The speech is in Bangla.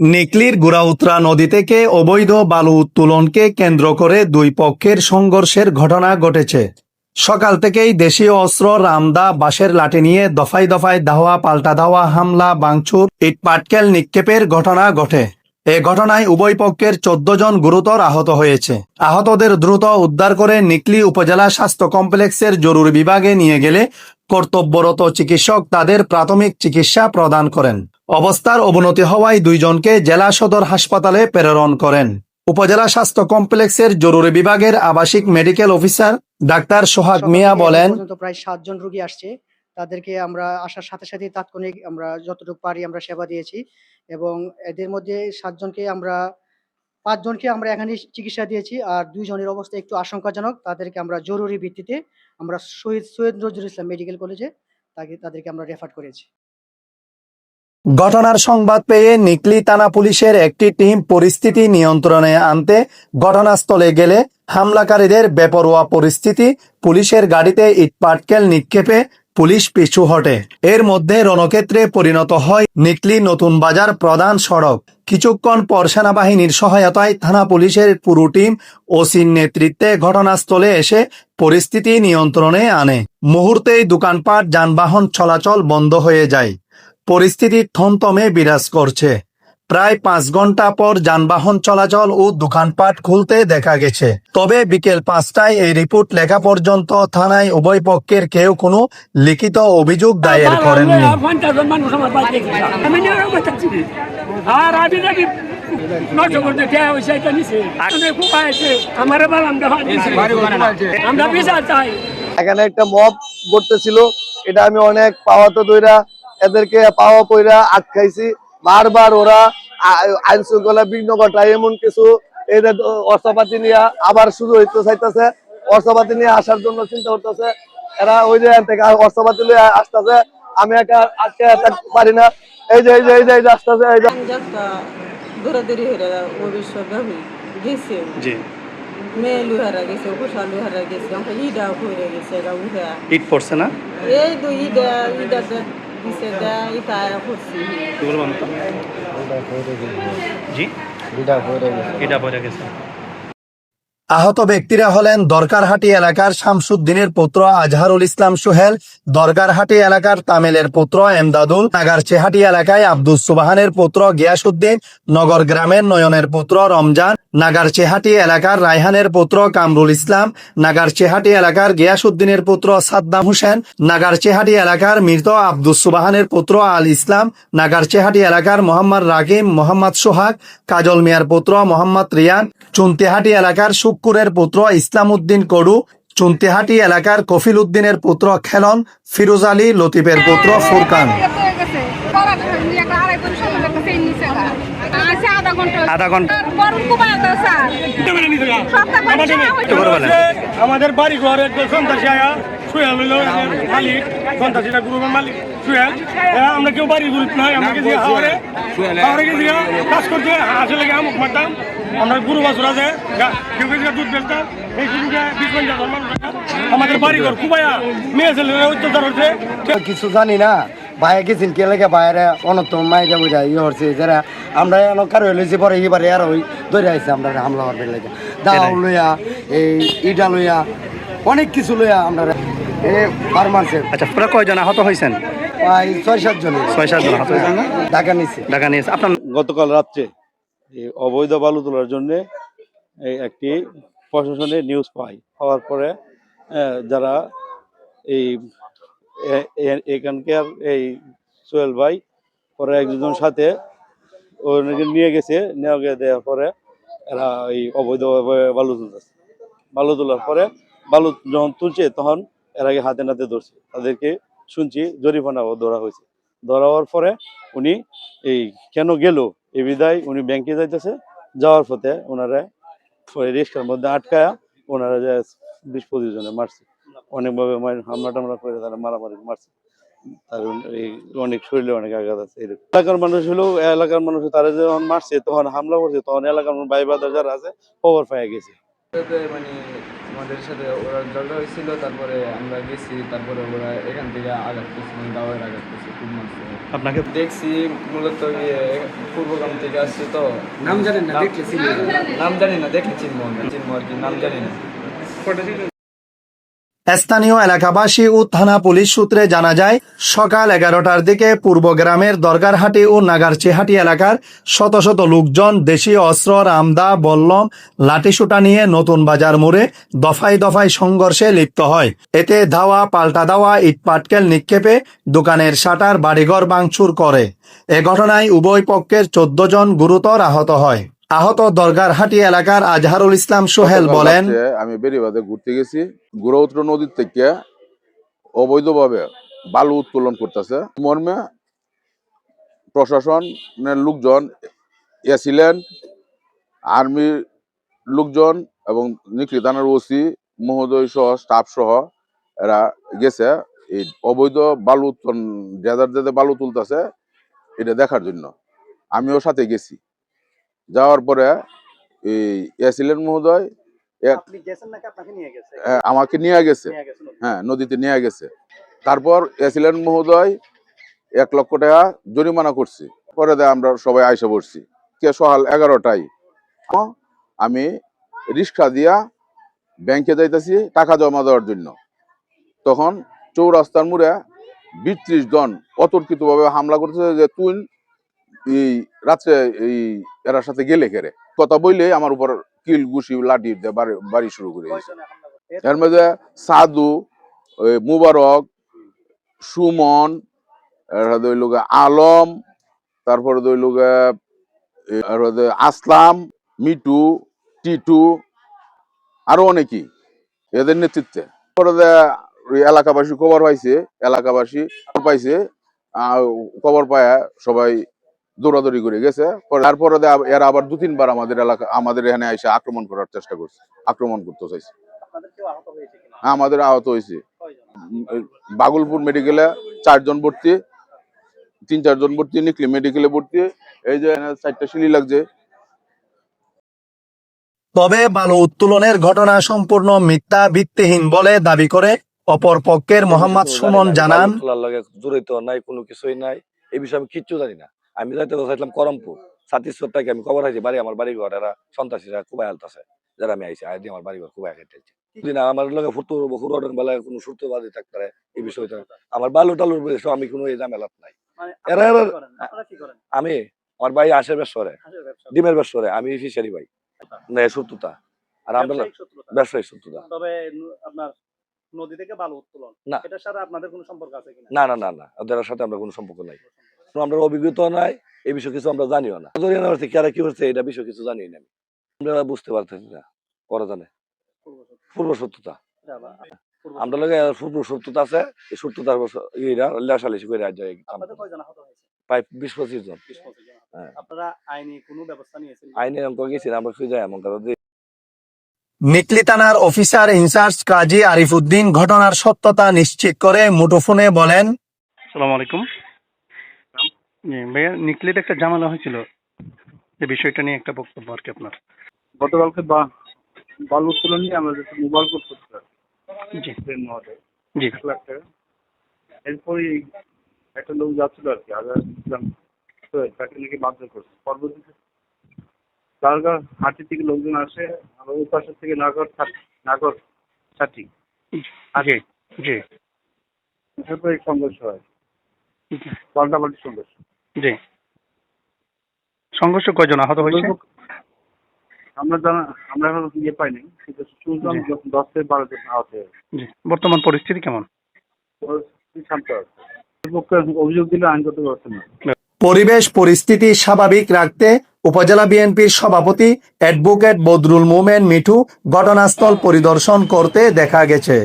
নিকলির গুড়াউত্রা নদী থেকে অবৈধ বালু উত্তোলনকে কেন্দ্র করে দুই পক্ষের সংঘর্ষের ঘটনা ঘটেছে। সকাল থেকেই দেশীয় অস্ত্র, রামদা, বাঁশের লাঠি নিয়ে দফায় দফায় ধাওয়া পাল্টা ধাওয়া হামলা বাংচুর ইটপাটকেল নিক্ষেপের ঘটনা ঘটে। এ ঘটনায় উভয় পক্ষের চোদ্দ জন গুরুতর আহত হয়েছে। আহতদের দ্রুত উদ্ধার করে নিকলি উপজেলা স্বাস্থ্য কমপ্লেক্সের জরুরি বিভাগে নিয়ে গেলে কর্তব্যরত চিকিৎসক তাদের প্রাথমিক চিকিৎসা প্রদান করেন। অবস্থার অবনতি হওয়ায় দুইজনকে জেলা সদর হাসপাতালে প্রেরণ করেন। উপজেলা স্বাস্থ্য কমপ্লেক্সের জরুরি বিভাগের আবাসিক medical officer doctor Sohag Miah বলেন প্রায় সাতজন রোগী আসছে। তাদেরকে আমরা আসার সাথে সাথে তাৎক্ষণিক আমরা যতটুকু পারি আমরা সেবা দিয়েছি এবং এদের মধ্যে সাতজনকে আমরা পাঁচজনকে আমরা এখানে চিকিৎসা দিয়েছি আর দুইজনের অবস্থা একটু আশঙ্কাজনক। তাদেরকে আমরা জরুরি ভিত্তিতে আমরা শহীদ সৈয়দ নজরুল ইসলাম মেডিকেল কলেজে তাকে তাদেরকে আমরা রেফার করেছি। ঘটনার সংবাদ পেয়ে নিকলি থানা পুলিশের একটি টিম পরিস্থিতি নিয়ন্ত্রণে আনতে ঘটনাস্থলে গেলে হামলাকারীদের বেপরোয়া পরিস্থিতি, পুলিশের গাড়িতে ইটপাটকেল নিক্ষেপে পুলিশ পিছু হটে। এর মধ্যে রণক্ষেত্রে পরিণত হয় নিকলি নতুন বাজার প্রধান সড়ক। কিছুক্ষণ পর সেনাবাহিনীর সহায়তায় থানা পুলিশের পুরো টিম ওসির নেতৃত্বে ঘটনাস্থলে এসে পরিস্থিতি নিয়ন্ত্রণে আনে। মুহূর্তেই দোকানপাট, যানবাহন চলাচল বন্ধ হয়ে যায়। পরিস্থিতি থমথমে বিরাজ করছে। প্রায় পাঁচ ঘণ্টা পর যানবাহন চলাচল ও দোকানপাট খুলতে দেখা গেছে। তবে বিকেল পাঁচটায় এই রিপোর্ট লেখা পর্যন্ত থানায় উভয় পক্ষের কেউ কোনো লিখিত অভিযোগ দায়ের করেননি। আর আমি নাকি এখানে একটা মব ঘটতেছিল এটা আমি অনেক পাওয়াতো দইরা এদেরকে পাওয়া পইরা আটকাইছি। বারবার ওরা আইন শৃঙ্খলা বিঘ্ন ঘটায় এমন কিছু এদের অস্ত্রপাতি নিয়ে আবার শুরু হইতে চাইতেছে। অস্ত্রপাতি নিয়ে আসার জন্য চিন্তা করতেছে। এরা ওই যে থেকে অস্ত্রপাতি নিয়ে আসতেছে। আমি একা আটকে থাকতে পারি না। এই যে এই যে এই যে এই যে আসতেছে এই যে। দৌড়াদৌড়ি হয়ে ভবিষ্যৎ গেছে। মেয়ে লুহারা গেছে উপসা লুহারা গেছে ইডা হয়ে গেছে ইট পড়ছে না? এই তো ইডা ইডা দিছে দা ইটা করছি জি? এটা পড়ে গেছে। আহত ব্যক্তিরা হলেন দরকারহাটি এলাকার শামসুদ্দিনের পুত্র আজহারুল ইসলাম সোহেল দরকারহাটি এলাকার তামিলের পুত্র এমদাদুল নাগারচেহাটি এলাকায় আব্দুস সুবাহানের পুত্র গিয়াসুদ্দিন নগর গ্রামের নয়নের পুত্র রমজান নাগারচেহাটি এলাকার রায়হানের পুত্র কামরুল ইসলাম, নাগারচেহাটি এলাকার গিয়াসুদ্দিনের পুত্র সাদ্দাম হোসেন, নাগারচেহাটি এলাকার মৃত আব্দুস সুবাহানের পুত্র আল ইসলাম, নাগারচেহাটি এলাকার মোহাম্মদ রাকিম মোহাম্মদ সোহাগ, কাজল মিয়ার পুত্র মোহাম্মদ রিয়ান, চুন্তিহাটি এলাকার শুক্কুরের পুত্র ইসলাম উদ্দিন কডু, চুন্তিহাটি এলাকার কফিল উদ্দিনের পুত্র খেলন, ফিরোজ আলী লতিফের পুত্র ফুরকান। আধা ঘণ্টা। আমাদের বাড়ি ঘর একদম সন্ত্রাসী আয়া শুয়ে হইল মালিক সন্ত্রাসীটা গ্রুপের মালিক শুয়ে। হ্যাঁ, আমরা কেউ বাড়ি গ্রুপ নয় আমরা গেছি হাওড়ে হাওড়ে গেছি কাজ করতে আসলে গিয়ে আমুক মারতাম। আমরা গুরু বাসুর আছে গা- কেউ গেছি দুধ বেচতাম। এই সুযোগে বিশ পঞ্চাশ জন মানুষ আছে। আমাদের বাড়ি ঘর খুবাইয়া মেয়ে ছেলেরা অত্যাচার হচ্ছে। কিছু জানি না। ভাই গেছেন কে লেগে বাইরে অনত মাই যাব যাই ইয়ে হচ্ছে যারা আমরা এন কারও লইছি পরে এবারে আর ওই ধরে আইছে আমরা হামলা করবে লেগে। দাও লইয়া এই ইটা লইয়া অনেক কিছু লইয়া আমরা এ পার আচ্ছা পুরো কয়জন আহত হয়েছেন প্রায় ছয় সাত জন। ছয় সাতজন আহত হয়েছেন ঢাকা নিচ্ছে ঢাকা নিয়েছে আপনার গতকাল রাত্রে এই অবৈধ বালু তোলার জন্য এই একটি প্রশাসনের নিউজ পাই। হওয়ার পরে যারা এই এখানকার এই সোহেল ভাই, পরে একজন সাথে ওনাকে নিয়ে গেছে, নিয়ে গিয়ে দেওয়ার পরে এরা এই অবৈধভাবে বালু তুলতেছে। বালু তোলার পরে বালু যখন তুলছে, তখন এর আগে হাতে নাতে ধরছে। তাদেরকে শুনছি জরিমানা ধরা হয়েছে। ধরা হওয়ার পরে উনি এই কেন গেল এই বিদায় উনি ব্যাংকে যাইতেছে। যাওয়ার পথে ওনারা রিক্সার মধ্যে আটকায়া ওনারা যে বিশ পঁচিশ জনে মারছে। অনেকভাবে মার- হামলা টামলা করে তারা মারামারি মারছে। তার অনেক শরীরে অনেক আঘাত আছে এরকম। এলাকার মানুষ হলো এলাকার মানুষ তারা যখন মারছে তখন হামলা করছে তখন এলাকার ভাই বাদার যারা আছে খবর পাইয়া গেছে। মানে আমাদের সাথে ওরা ঝগড়া হয়েছিল তারপরে আমরা গেছি তারপরে ওরা এখান থেকে আঘাত করছে মানে দাওয়ার আঘাত করছে খুব মারছে। আপনাকে দেখছি মূলত ইয়ে পূর্বগ্রাম থেকে আসছি তো। নাম জানেন না দেখলে নাম জানি না দেখে চিনবো আমরা। চিনবো আর কি নাম জানি না। স্থানীয় এলাকাবাসী ও থানা পুলিশ সূত্রে জানা যায়, সকাল এগারোটার দিকে পূর্ব গ্রামের দরগারহাটি ও নাগারচিহাটি এলাকার শত শত লোকজন দেশীয় অস্ত্র, রামদা, বল্লম, লাঠিসুটা নিয়ে নতুন বাজার মোড়ে দফায় দফায় সংঘর্ষে লিপ্ত হয়। এতে ধাওয়া, পাল্টা দেওয়া ইটপাটকেল নিক্ষেপে দোকানের শাটার, বাড়িঘর ভাঙচুর করে। এ ঘটনায় উভয় পক্ষের চোদ্দ জন গুরুতর আহত হয়। আহত দরগারহাটি এলাকার আজহারুল ইসলাম সোহেল বলেন আমি বেরিবাদে ঘুরতে গেছি। গুরৌত্র নদীর থেকে অবৈধভাবে বালু উত্তোলন করতেছে। মর্মে প্রশাসনের লোকজন এসিলেন আর্মির লোকজন এবং নিকলি থানার ওসি মহোদয় সহ স্টাফ সহ এরা গেছে। এই অবৈধ বালু উত্তোলন যাদের যাদের বালু তুলতেছে এটা দেখার জন্য। আমিও সাথে গেছি। যাওয়ার পরে এই এসিলেন মহোদয় হ্যাঁ, আমাকে নিয়ে গেছে। হ্যাঁ নদীতে নিয়ে গেছে। তারপর এসিলেন মহোদয় এক লক্ষ টাকা জরিমানা করছি। পরে দিয়ে আমরা সবাই আইসা পড়ছি। কে সকাল এগারোটায়। আমি রিক্সা দিয়া ব্যাংকে যাইতেছি টাকা জমা দেওয়ার জন্য। তখন চৌরাস্তার মোড়ে বিত্রিশ জন অতর্কিতভাবে হামলা করতেছে যে তুই এই রাত্রে এই এরার সাথে গেলে কেরে? কথা বইলে আমার উপর কিল গুছি লাঠি বাড়ি শুরু করে দিয়েছে এর মধ্যে সাধু মুবারক সুমন হইল আলম তারপরে হচ্ছে আসলাম মিটু টিটু আরও অনেকেই এদের নেতৃত্বে। এলাকাবাসী খবর পাইছে এলাকাবাসী পাইছে খবর পায় সবাই দৌড়াদৌড়ি করে গেছে। তারপরে দে এরা আবার দু তিনবার আমাদের এলাকা আমাদের এখানে এসে আক্রমণ করার চেষ্টা করছে। আক্রমণ করতে চাইছে। আপনাদের কেউ আহত হয়েছে কিনা হ্যাঁ, আমাদের আহত হয়েছে। বাগলপুর মেডিকেলে চারজন ভর্তি তিন চারজন ভর্তি নিকলি মেডিকেলে ভর্তি। এই যে চারটা সিলি লাগছে। তবে বালু উত্তোলনের ঘটনা সম্পূর্ণ মিথ্যা ভিত্তিহীন বলে দাবি করে অপর পক্ষের মোহাম্মদ সুমন জানান জড়িত নাই কোনো কিছুই নাই। এই বিষয়ে আমি কিচ্ছু জানি না। আমি যাইতে চাইছিলাম করমপুর। সাতিশ্বর থেকে আমি খবর হয়েছি বাড়ি আমার বাড়ি ঘর এরা সন্ত্রাসীরা খুবই আলতাছে যারা আমি আইসি আই আমার বাড়ি ঘর খুবই খেটেছি দিন আমার লগে ফুটু হুরন বেলায় কোনো সুরতবাদী থাকতে পারে এই বিষয়টা। আমার বালু টালুর বিষয় আমি কোনো এই ঝামেলাত নাই। মানে এরা এরা-? আমি আমার ভাই আশের ব্যবসরে ডিমের ব্যবসরে আমি ফিশারি ভাই। না শত্রুতা। আর আমরা ব্যবসায়িক শত্রুতা। ব্যবসায়ী শত্রুতা। তবে আপনার নদী থেকে বালু উত্তোলন। না। এটার সাথে আপনাদের কোনো সম্পর্ক আছে কিনা? না না না না ওদের সাথে আমরা কোনো সম্পর্ক নাই। কোনো আমরা অভিজ্ঞতা নাই এই বিষয়ে কিছু আমরা জানিও না। হচ্ছে কারা কি হচ্ছে এটা বিষয়ে কিছু জানি না আমরা বুঝতে পারতেছি না ওরা জানে। পূর্ব পূর্ব আমরা লগে পূর্ব শত্রুতা আছে এই শত্রুতার ইয়েরা লেশালেশি করে যায় প্রায় বিশ পঁচিশ জন। হ্যাঁ। আপনারা আইনি কোনো ব্যবস্থা নিয়েছেন? আইনে অঙ্ক গেছি আমরা যাই এমন কারণ নিকলি থানার অফিসার ইনচার্জ কাজী আরিফুদ্দিন ঘটনার সত্যতা নিশ্চিত করে মুঠোফোনে বলেন সালাম আলাইকুম। ভাইয়া নিকলিতে একটা ঝামেলা হয়েছিল। এই বিষয়টা নিয়ে একটা বক্তব্য আর কি আপনার। গতকালকে বা- বালু উত্তোলন নিয়ে আমরা যেটা মোবাইল কোর্ট করছিলাম জি। জি। এক লাখ টাকা। এরপরে একটা লোক যাচ্ছিল আর কি ছিলাম তো তাকে নাকি বাধ্য করছে। পরবর্তীতে তারপর হাঁটি থেকে লোকজন আসে আর ওই পাশের থেকে নাগর নাগর ছাটি। জি জি এরপরে এই সংঘর্ষ হয়। পাল্টাপাল্টি সংঘর্ষ। জি। সংঘর্ষ কয়জন আহত হয়েছে? আমরা জানা আমরা এখন ইয়ে পাইনি। কিন্তু শুনলাম দশ থেকে বারো জন আহত হয়েছে। জি। বর্তমান পরিস্থিতি কেমন? পরিস্থিতি শান্ত আছে। অভিযোগ দিলে আইনগত ব্যবস্থা নেবে পরিবেশ পরিস্থিতি স্বাভাবিক রাখতে উপজেলা বিএনপির সভাপতি অ্যাডভোকেট বদরুল মোমেন মিঠু ঘটনাস্থল পরিদর্শন করতে দেখা গেছে।